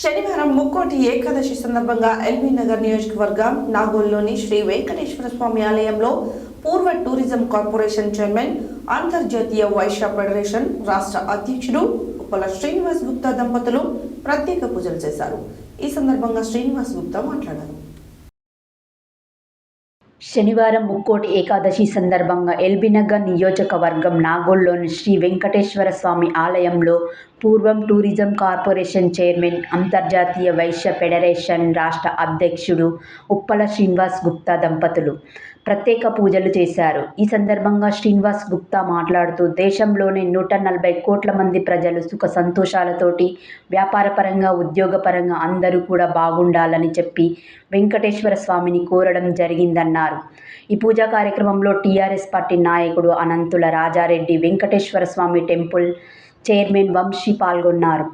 శనివారం ముక్కోటి ఏకాదశి సందర్భంగా ఎల్బీ నగర్ నియోజకవర్గం నాగోల్లోని శ్రీ వెంకటేశ్వర స్వామి ఆలయంలో పూర్వ టూరిజం కార్పొరేషన్ చైర్మన్ అంతర్జాతీయ వైశ్య ఫెడరేషన్ రాష్ట్ర అధ్యక్షుడు ఉప్పల శ్రీనివాస్ గుప్తా దంపతులు ప్రత్యేక పూజలు చేశారు. ఈ సందర్భంగా శ్రీనివాస్ గుప్తా మాట్లాడారు. శనివారం ముక్కోటి ఏకాదశి సందర్భంగా ఎల్బీనగర్ నియోజకవర్గం నాగోల్లోని శ్రీ వెంకటేశ్వర స్వామి ఆలయంలో పూర్వం టూరిజం కార్పొరేషన్ చైర్మన్ అంతర్జాతీయ వైశ్య ఫెడరేషన్ రాష్ట్ర అధ్యక్షుడు ఉప్పల శ్రీనివాస్ గుప్తా దంపతులు ప్రత్యేక పూజలు చేశారు. ఈ సందర్భంగా శ్రీనివాస్ గుప్తా మాట్లాడుతూ దేశంలోనే నూట నలభై కోట్ల మంది ప్రజలు సుఖ సంతోషాలతోటి వ్యాపారపరంగా ఉద్యోగపరంగా అందరూ కూడా బాగుండాలని చెప్పి వెంకటేశ్వర స్వామిని కోరడం జరిగిందన్నారు. ఈ పూజా కార్యక్రమంలో టీఆర్ఎస్ పార్టీ నాయకుడు అనంతుల రాజారెడ్డి వెంకటేశ్వర స్వామి టెంపుల్ చైర్మన్ వంశీ పాల్గొన్నారు.